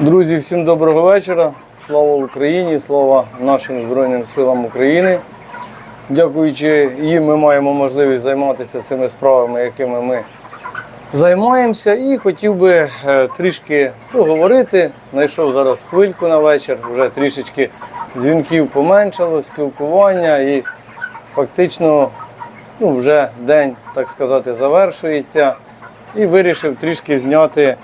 Друзі, всім доброго вечора. Слава Україні, слава нашим Збройним силам України. Дякуючи їм, ми маємо можливість займатися цими справами, якими ми займаємося. І хотів би е, трішки поговорити. Знайшов зараз хвильку на вечір, вже трішечки дзвінків поменшало, спілкування і фактично ну, вже день, так сказати, завершується. І вирішив трішки зняти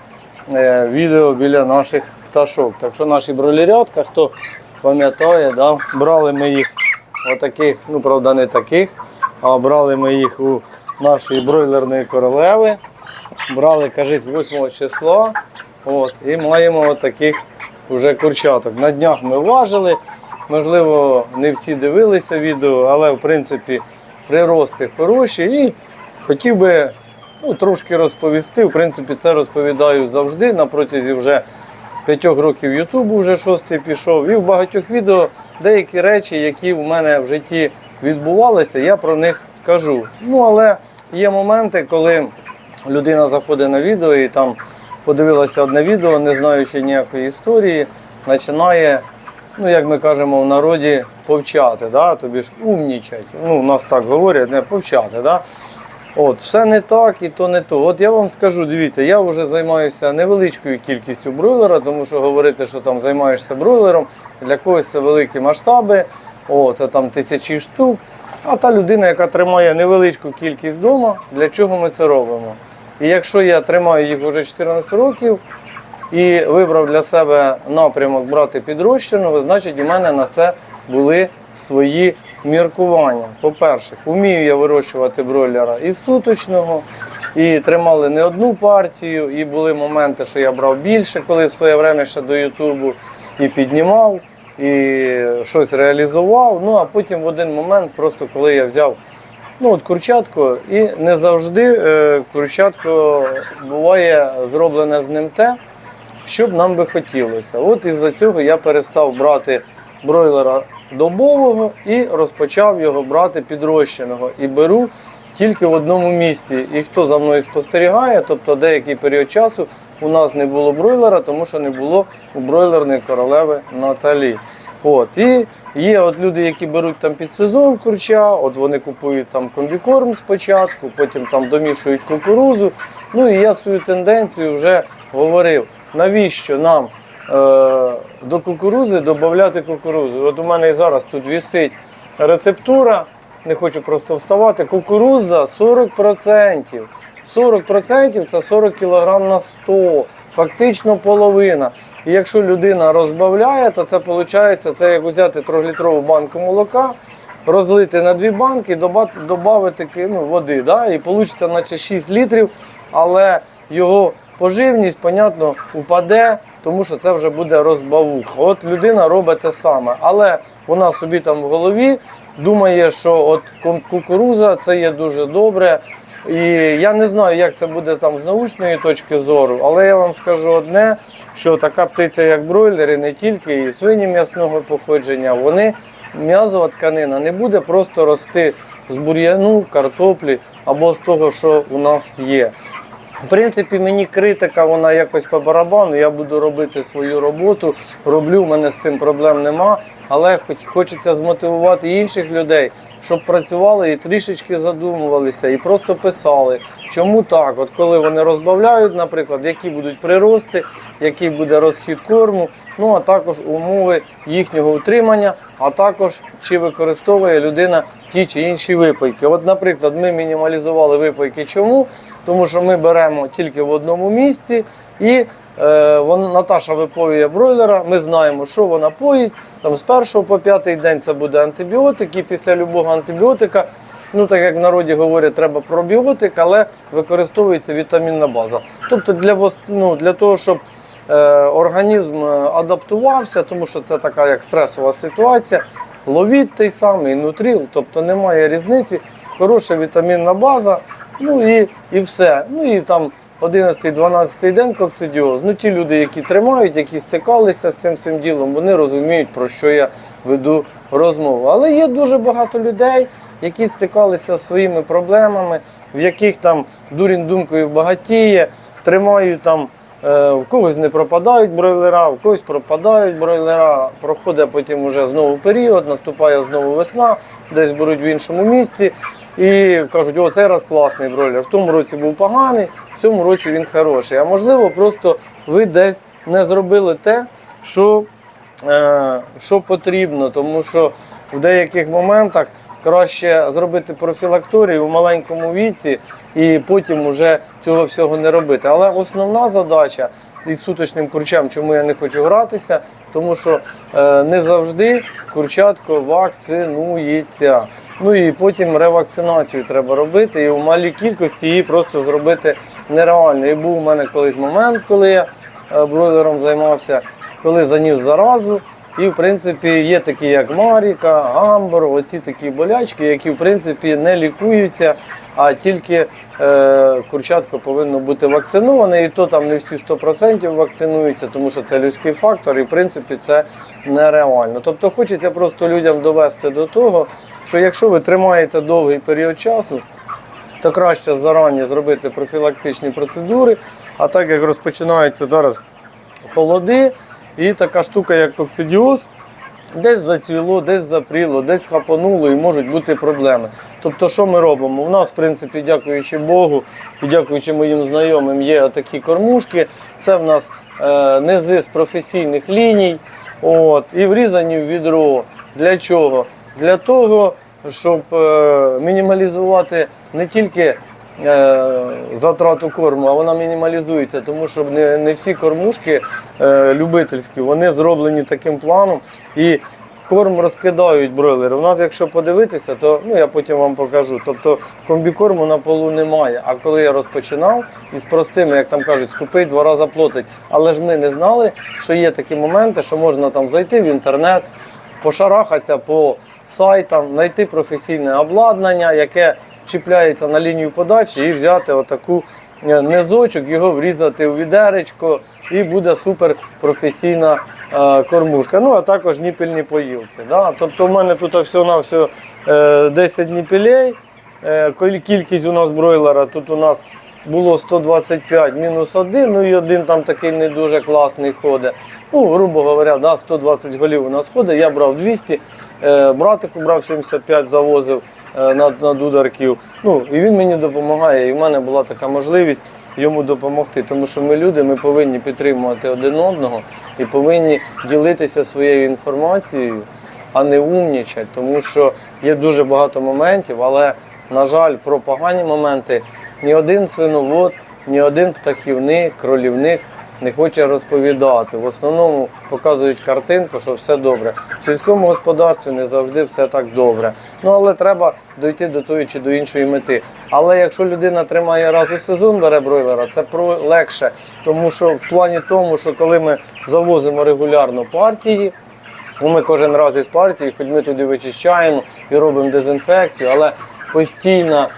відео біля наших пташок. Так що наші бролерятка, хто пам'ятає, да, брали ми їх отаких, ну правда не таких, а брали ми їх у нашої бройлерної королеви. Брали, кажуть, 8 числа. От, і маємо отаких вже курчаток. На днях ми важили. Можливо, не всі дивилися відео, але в принципі прирости хороші. І хотів би ну, трошки розповісти. В принципі, це розповідаю завжди. На протязі вже п'ятьох років Ютубу вже шостий пішов. І в багатьох відео деякі речі, які в мене в житті відбувалися, я про них кажу. Ну, але є моменти, коли людина заходить на відео і там подивилася одне відео, не знаючи ніякої історії, починає, ну як ми кажемо в народі, повчати, да? тобі ж умнічать. Ну, у нас так говорять, не повчати. Да? От, все не так і то не то. От я вам скажу, дивіться, я вже займаюся невеличкою кількістю бройлера, тому що говорити, що там займаєшся бройлером, для когось це великі масштаби, о, це там тисячі штук. А та людина, яка тримає невеличку кількість вдома, для чого ми це робимо? І якщо я тримаю їх вже 14 років і вибрав для себе напрямок брати підрощеного, значить у мене на це були свої міркування. По-перше, вмію я вирощувати бройлера із суточного, і тримали не одну партію, і були моменти, що я брав більше, коли в своє время ще до Ютубу і піднімав, і щось реалізував. Ну а потім в один момент, просто коли я взяв ну, от курчатку, і не завжди е, курчатко буває зроблене з ним те, що б нам би хотілося. От із-за цього я перестав брати бройлера добового і розпочав його брати підрощеного. І беру тільки в одному місці. І хто за мною спостерігає, тобто деякий період часу у нас не було бройлера, тому що не було у бройлерної королеви Наталі. От. І є от люди, які беруть там під сезон курча, от вони купують там комбікорм спочатку, потім там домішують кукурузу. Ну і я свою тенденцію вже говорив, навіщо нам до кукурузи додати кукурузу. От у мене і зараз тут висить рецептура, не хочу просто вставати. Кукуруза 40%. 40% це 40 кг на 100, фактично половина. І якщо людина розбавляє, то це виходить, це як взяти 3-літрову банку молока, розлити на дві банки, додати ну, води. Да? І вийде наче 6 літрів, але його поживність, понятно, упаде, тому що це вже буде розбавуха. От людина робить те саме, але вона собі там в голові думає, що от ку- кукуруза це є дуже добре. І я не знаю, як це буде там з научної точки зору, але я вам скажу одне, що така птиця, як бройлери, не тільки і свині м'ясного походження, вони м'язова тканина не буде просто рости з бур'яну, картоплі або з того, що у нас є. В принципі, мені критика, вона якось по барабану. Я буду робити свою роботу, роблю, в мене з цим проблем нема. Але хоч хочеться змотивувати інших людей, щоб працювали і трішечки задумувалися, і просто писали, чому так. От коли вони розбавляють, наприклад, які будуть прирости, який буде розхід корму, ну а також умови їхнього утримання, а також чи використовує людина ті чи інші випайки. От, наприклад, ми мінімалізували випайки. Чому? Тому що ми беремо тільки в одному місці і вон, Наташа виповує бройлера. Ми знаємо, що вона поїть. Там з першого по п'ятий день це буде антибіотик, і після любого антибіотика. Ну, так як в народі говорять, треба пробіотик, але використовується вітамінна база. Тобто для, ну, для того, щоб е, організм е, адаптувався, тому що це така як стресова ситуація. Ловіть той самий нутріл, тобто немає різниці, хороша вітамінна база, ну і, і все. Ну і там 11-12 день кокцидіоз. Ну ті люди, які тримають, які стикалися з цим всім ділом, вони розуміють, про що я веду розмову. Але є дуже багато людей, які стикалися з своїми проблемами, в яких там дурін думкою багатіє, тримають там В когось не пропадають бройлера, в когось пропадають бройлера, проходить потім уже знову період, наступає знову весна, десь беруть в іншому місці і кажуть, о, цей раз класний бройлер. В тому році був поганий, в цьому році він хороший. А можливо, просто ви десь не зробили те, що, е, що потрібно, тому що в деяких моментах краще зробити профілакторію у маленькому віці і потім вже цього всього не робити. Але основна задача із суточним курчем, чому я не хочу гратися, тому що е, не завжди курчатко вакцинується. Ну і потім ревакцинацію треба робити, і у малій кількості її просто зробити нереально. І був у мене колись момент, коли я е, бройлером займався, коли заніс заразу. І, в принципі, є такі, як Маріка, Гамбор, оці такі болячки, які в принципі не лікуються, а тільки е, курчатко повинно бути вакциноване, і то там не всі 100% вакцинуються, тому що це людський фактор, і в принципі це нереально. Тобто хочеться просто людям довести до того, що якщо ви тримаєте довгий період часу, то краще зарані зробити профілактичні процедури. А так як розпочинаються зараз холоди, і така штука, як кокцидіоз, десь зацвіло, десь запріло, десь хапануло і можуть бути проблеми. Тобто, що ми робимо? У нас, в принципі, дякуючи Богу і дякуючи моїм знайомим, є такі кормушки. Це в нас е, низи з професійних ліній, от, і врізані в відро. Для чого? Для того, щоб е, мінімалізувати не тільки затрату корму, а вона мінімалізується, тому що не, не всі кормушки е, любительські, вони зроблені таким планом. І корм розкидають бройлери. У нас, якщо подивитися, то ну я потім вам покажу. Тобто комбікорму на полу немає. А коли я розпочинав із простими, як там кажуть, скупить, два рази платить. Але ж ми не знали, що є такі моменти, що можна там зайти в інтернет, пошарахатися по сайтам, знайти професійне обладнання, яке чіпляється на лінію подачі і взяти отаку е, низочок, його врізати у відеречко і буде супер професійна е, кормушка. Ну, а також ніпільні поїлки. Да? Тобто в мене тут на все 10 ніпілей. Е, Кількість у нас бройлера тут у нас було 125 мінус один, ну і один там такий не дуже класний ходить. Ну, грубо говоря, да, 120 голів у нас ходить, я брав 200, е, братику брав 75, завозив е, на, на дударків. Ну, і він мені допомагає, і в мене була така можливість йому допомогти. Тому що ми люди, ми повинні підтримувати один одного і повинні ділитися своєю інформацією, а не умнічати, тому що є дуже багато моментів, але, на жаль, про погані моменти ні один свиновод, ні один птахівник, кролівник не хоче розповідати. В основному показують картинку, що все добре. В сільському господарстві не завжди все так добре. Ну але треба дойти до тої чи до іншої мети. Але якщо людина тримає раз у сезон бере бройлера, це про легше, тому що в плані тому, що коли ми завозимо регулярно партії. Ну, ми кожен раз із партії, хоч ми туди вичищаємо і робимо дезінфекцію, але постійно, е,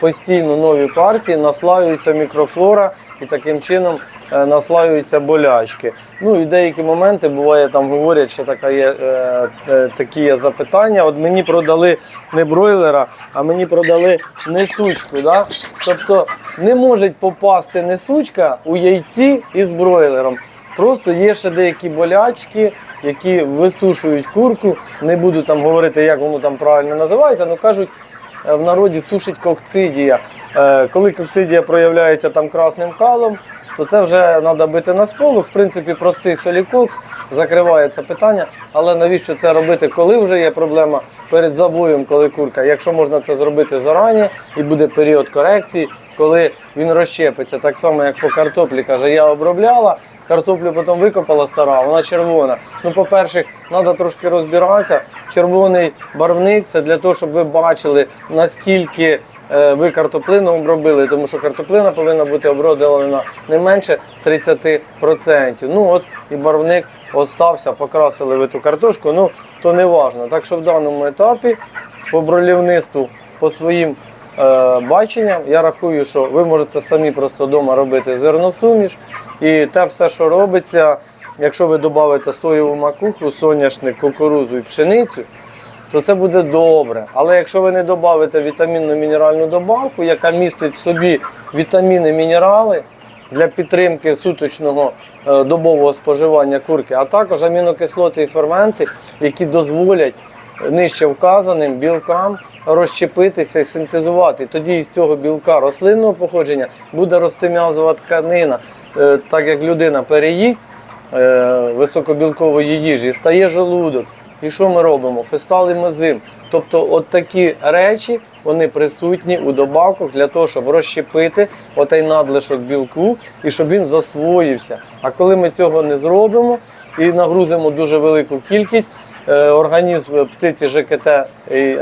постійно нові партії наслаюється мікрофлора і таким чином е, наслаюються болячки. Ну і деякі моменти буває, там говорять, що така є, е, е, такі є запитання. От мені продали не бройлера, а мені продали несучку. Да? Тобто не може попасти несучка у яйці із бройлером. Просто є ще деякі болячки, які висушують курку. Не буду там говорити, як воно там правильно називається, але кажуть, е, в народі сушить кокцидія. Е, Коли кокцидія проявляється там красним калом, то це вже треба бити на сполох. В принципі, простий солікокс закриває це питання. Але навіщо це робити, коли вже є проблема перед забоєм, коли курка? Якщо можна це зробити зарані і буде період корекції, коли він розщепиться, так само як по картоплі, каже, я обробляла, картоплю потім викопала стара, вона червона. Ну, по-перше, треба трошки розбиратися. Червоний барвник це для того, щоб ви бачили, наскільки е, ви картоплину обробили, тому що картоплина повинна бути оброблена не менше 30%. Ну от і барвник остався, покрасили ви ту картошку, ну то не важно. Так що в даному етапі по бролівництву, по своїм баченням, я рахую, що ви можете самі просто вдома робити зерносуміш. І те все, що робиться, якщо ви додавите соєву макуху, соняшник, кукурудзу і пшеницю, то це буде добре. Але якщо ви не додавите вітамінну мінеральну добавку, яка містить в собі вітаміни, мінерали, для підтримки суточного е, добового споживання курки, а також амінокислоти і ферменти, які дозволять нижче вказаним білкам розщепитися і синтезувати. Тоді із цього білка рослинного походження буде рости м'язова тканина, Е, так як людина переїсть е, високобілкової їжі, стає желудок. І що ми робимо? Фестал і мезим. Тобто, от такі речі вони присутні у добавках для того, щоб розщепити отей надлишок білку і щоб він засвоївся. А коли ми цього не зробимо і нагрузимо дуже велику кількість, організм птиці ЖКТ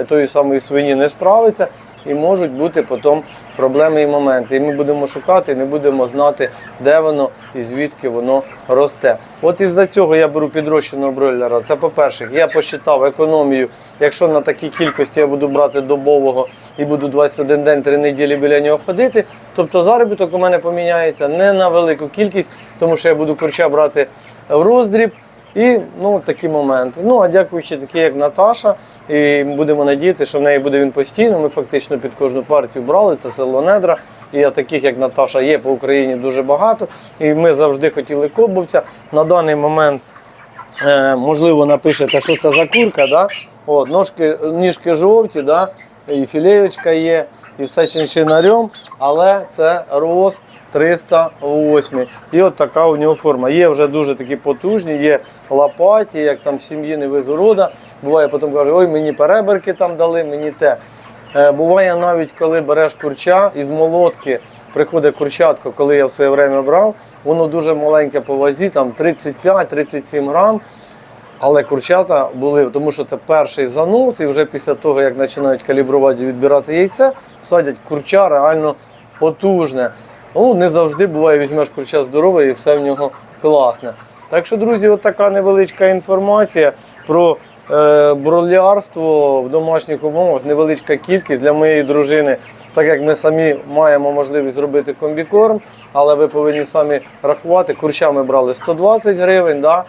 тої самої свині не справиться. І можуть бути потім проблеми і моменти. І ми будемо шукати, і не будемо знати, де воно і звідки воно росте. От із-за цього я беру підрощеного бройлера. Це по-перше, я посчитав економію. Якщо на такій кількості я буду брати добового і буду 21 день, 3 неділі біля нього ходити. Тобто заробіток у мене поміняється не на велику кількість, тому що я буду курча брати в роздріб. І ну, такі моменти. Ну, а дякуючи такі, як Наташа, і будемо надіяти, що в неї буде він постійно. Ми фактично під кожну партію брали, це село Недра. І таких, як Наташа, є по Україні дуже багато. І ми завжди хотіли кобовця. На даний момент, е, можливо, напишете, що це за курка. Да? От, ножки, ніжки жовті, да? і філеєчка є, і все чинчинарем, але це роз 308. І от така у нього форма. Є вже дуже такі потужні, є лопаті, як там сім'ї не везу рода. Буває, потім каже, ой, мені переберки там дали, мені те. Е, Буває навіть, коли береш курча із молотки, приходить курчатко, коли я в своє время брав, воно дуже маленьке по вазі, там 35-37 грам. Але курчата були, тому що це перший занос, і вже після того, як починають калібрувати і відбирати яйце, садять курча реально потужне. Ну, не завжди буває, візьмеш курча здорове і все в нього класне. Так що, друзі, от така невеличка інформація про е, бролярство в домашніх умовах, невеличка кількість для моєї дружини, так як ми самі маємо можливість зробити комбікорм, але ви повинні самі рахувати. Курча ми брали 120 гривень. Да?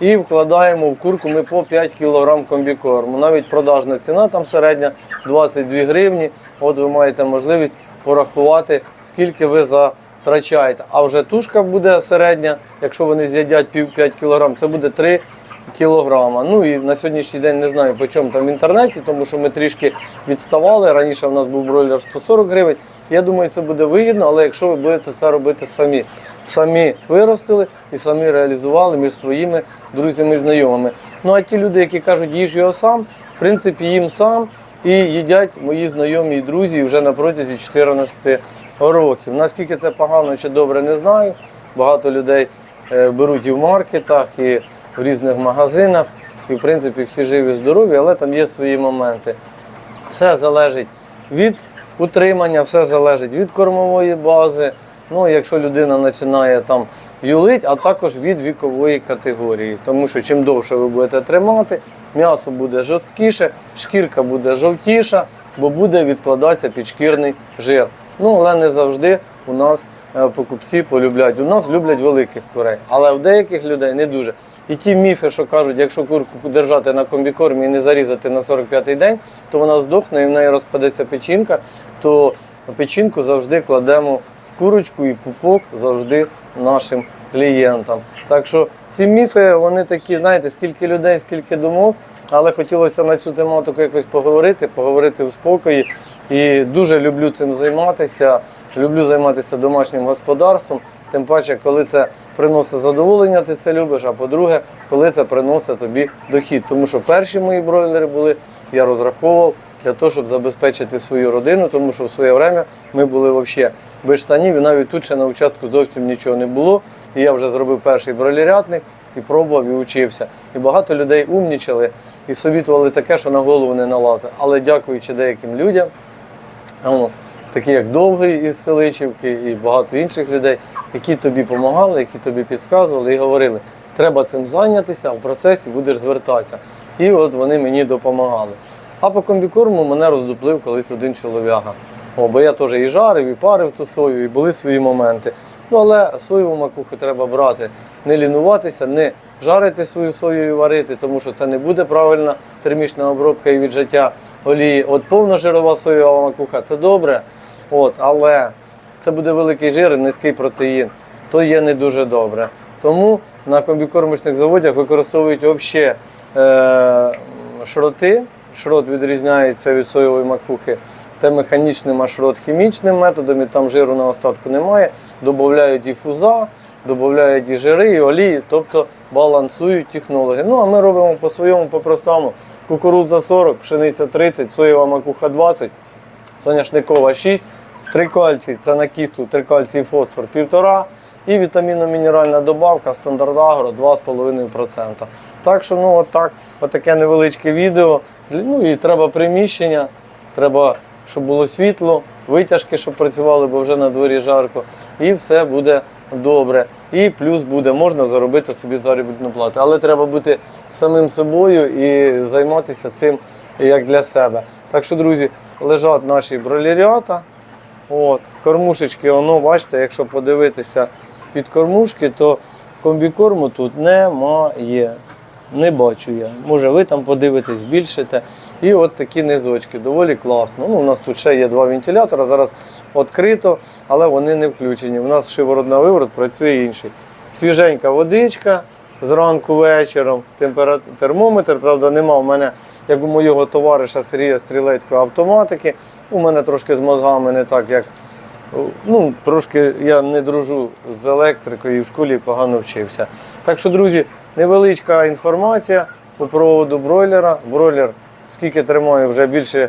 І вкладаємо в курку ми по 5 кг комбікорму. Навіть продажна ціна там середня 22 гривні. От ви маєте можливість порахувати, скільки ви затрачаєте. А вже тушка буде середня, якщо вони з'їдять пів 5 кг, це буде 3 кілограма. Ну і на сьогоднішній день не знаю, по чому там в інтернеті, тому що ми трішки відставали. Раніше в нас був бройлер 140 гривень. Я думаю, це буде вигідно, але якщо ви будете це робити самі, самі виростили і самі реалізували між своїми друзями і знайомими. Ну а ті люди, які кажуть, їж його сам, в принципі, їм сам і їдять мої знайомі і друзі вже на протязі 14 років. Наскільки це погано чи добре, не знаю. Багато людей е, беруть і в маркетах, і в різних магазинах. І в принципі всі живі, здорові, але там є свої моменти. Все залежить від утримання, все залежить від кормової бази. Ну, якщо людина починає там юлить, а також від вікової категорії. Тому що чим довше ви будете тримати, м'ясо буде жорсткіше, шкірка буде жовтіша, бо буде відкладатися підшкірний жир. Ну, але не завжди у нас е, покупці полюблять. У нас люблять великих курей, але в деяких людей не дуже. І ті міфи, що кажуть, якщо курку держати на комбікормі і не зарізати на 45-й день, то вона здохне і в неї розпадеться печінка, то печінку завжди кладемо в курочку і пупок завжди нашим клієнтам. Так що ці міфи, вони такі, знаєте, скільки людей, скільки думок. Але хотілося на цю тематику якось поговорити, поговорити в спокої. І дуже люблю цим займатися. Люблю займатися домашнім господарством. Тим паче, коли це приносить задоволення, ти це любиш. А по-друге, коли це приносить тобі дохід. Тому що перші мої бройлери були, я розраховував для того, щоб забезпечити свою родину, тому що в своє время ми були взагалі без штанів, і навіть тут ще на участку зовсім нічого не було. І я вже зробив перший бройлерятник і пробував і учився. І багато людей умнічали і совітували таке, що на голову не налазить. Але дякуючи деяким людям, о, такі як Довгий із Селичівки і багато інших людей, які тобі допомагали, які тобі підказували і говорили, треба цим зайнятися, в процесі будеш звертатися. І от вони мені допомагали. А по комбікорму мене роздуплив колись один чолов'яга. Бо я теж і жарив, і парив ту сою, і були свої моменти. Ну, але соєву макуху треба брати, не лінуватися, не жарити свою сою і варити, тому що це не буде правильна термічна обробка і віджаття олії. От повна жирова соєва макуха це добре, от, але це буде великий жир і низький протеїн. То є не дуже добре. Тому на комбікормочних заводах використовують взагалі е, шроти. Шрот відрізняється від соєвої макухи та механічним, а шрот хімічним методом, і там жиру на остатку немає. Додають і фуза, додають і жири, і олії, тобто балансують технологи. Ну а ми робимо по-своєму, по-простому. Кукурудза 40, пшениця 30, соєва макуха 20, соняшникова 6, три кальцій, це на кісту, три кальцій фосфор 1,5 і вітамінно-мінеральна добавка стандарт агро 2,5%. Так що ну отак, отаке невеличке відео. Ну і треба приміщення, треба, щоб було світло, витяжки, щоб працювали, бо вже на дворі жарко, і все буде добре. І плюс буде, можна заробити собі заробітну плату. Але треба бути самим собою і займатися цим як для себе. Так що, друзі, лежать наші бролерята. От, кормушечки, воно, бачите, якщо подивитися під кормушки, то комбікорму тут немає. Не бачу я. Може ви там подивитесь, збільшите. І от такі низочки, доволі класно. Ну, у нас тут ще є два вентилятора, зараз відкрито, але вони не включені. У нас шиворот на виворот працює інший. Свіженька водичка зранку вечором. Термометр, правда, нема. У мене, як у моєго товариша Сергія Стрілецького автоматики. У мене трошки з мозгами не так, як Ну, трошки я не дружу з електрикою і в школі погано вчився. Так що, друзі, невеличка інформація по проводу бройлера. Бройлер, скільки тримаю, вже більше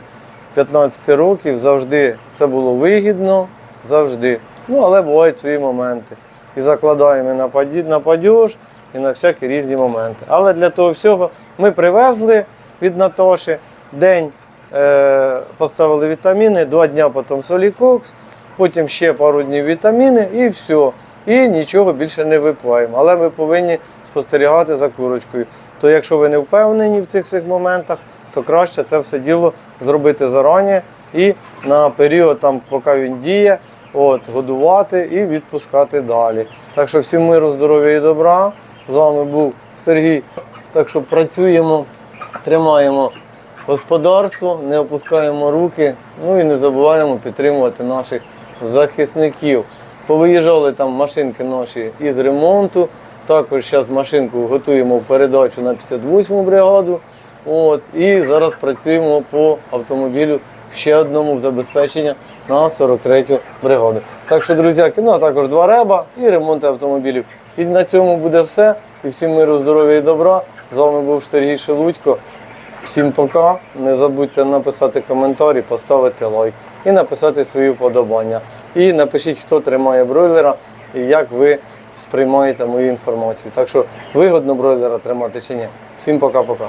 15 років, завжди це було вигідно, завжди. Ну, але бувають свої моменти. І закладаємо і на паді- на падіж, і на всякі різні моменти. Але для того всього ми привезли від Натоші день е, поставили вітаміни, два дні потім солікокс, потім ще пару днів вітаміни і все. І нічого більше не випиваємо. Але ми повинні спостерігати за курочкою. То якщо ви не впевнені в цих всіх моментах, то краще це все діло зробити зарані і на період, там, поки він діє, от, годувати і відпускати далі. Так що всім миру, здоров'я і добра. З вами був Сергій. Так що працюємо, тримаємо господарство, не опускаємо руки, ну і не забуваємо підтримувати наших захисників. Повиїжджали там машинки наші із ремонту. Також зараз машинку готуємо в передачу на 58-му бригаду. От, і зараз працюємо по автомобілю ще одному в забезпечення на 43-ю бригаду. Так що, друзяки, ну а також два реба і ремонт автомобілів. І на цьому буде все. І всім миру, здоров'я і добра. З вами був Сергій Шелудько. Всім пока. Не забудьте написати коментарі, поставити лайк і написати свої вподобання. І напишіть, хто тримає бройлера і як ви сприймаєте мою інформацію. Так що вигодно бройлера тримати чи ні. Всім пока-пока.